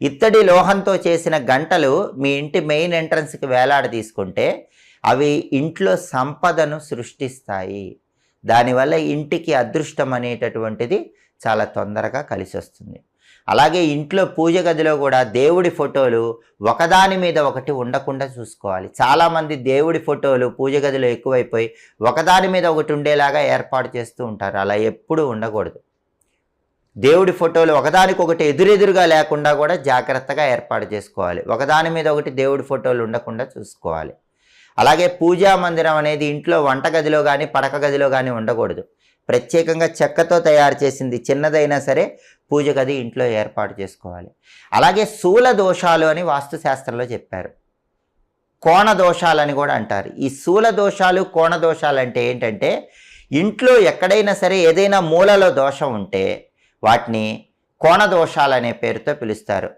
ఇత్తడి లోహంతో చేసిన గంటలు మీ ఇంటి మెయిన్ ఎంట్రన్స్కి వేలాడ తీసుకుంటే అవి ఇంట్లో సంపదను సృష్టిస్తాయి. దానివల్ల ఇంటికి అదృష్టం అనేటటువంటిది చాలా తొందరగా కలిసి వస్తుంది అలాగే ఇంట్లో పూజ గదిలో కూడా దేవుడి ఫోటోలు ఒకదాని మీద ఒకటి ఉండకుండా చూసుకోవాలి. చాలామంది దేవుడి ఫోటోలు పూజ గదిలో ఎక్కువైపోయి ఒకదాని మీద ఒకటి ఉండేలాగా ఏర్పాటు చేస్తూ ఉంటారు. అలా ఎప్పుడూ ఉండకూడదు. దేవుడి ఫోటోలు ఒకదానికొకటి ఎదురెదురుగా లేకుండా కూడా జాగ్రత్తగా ఏర్పాటు చేసుకోవాలి. ఒకదాని మీద ఒకటి దేవుడి ఫోటోలు ఉండకుండా చూసుకోవాలి. అలాగే పూజా మందిరం అనేది ఇంట్లో వంటగదిలో కానీ పడక గదిలో కానీ ఉండకూడదు. ప్రత్యేకంగా చెక్కతో తయారు చేసింది చిన్నదైనా సరే పూజ గది ఇంట్లో ఏర్పాటు చేసుకోవాలి. అలాగే శూల దోషాలు అని వాస్తుశాస్త్రంలో చెప్పారు. కోణ దోషాలని కూడా అంటారు. ఈ శూల దోషాలు కోణ దోషాలు అంటే ఏంటంటే ఇంట్లో ఎక్కడైనా సరే ఏదైనా మూలలో దోషం ఉంటే వాటిని కోణ దోషాలు అనే పేరుతో పిలుస్తారు.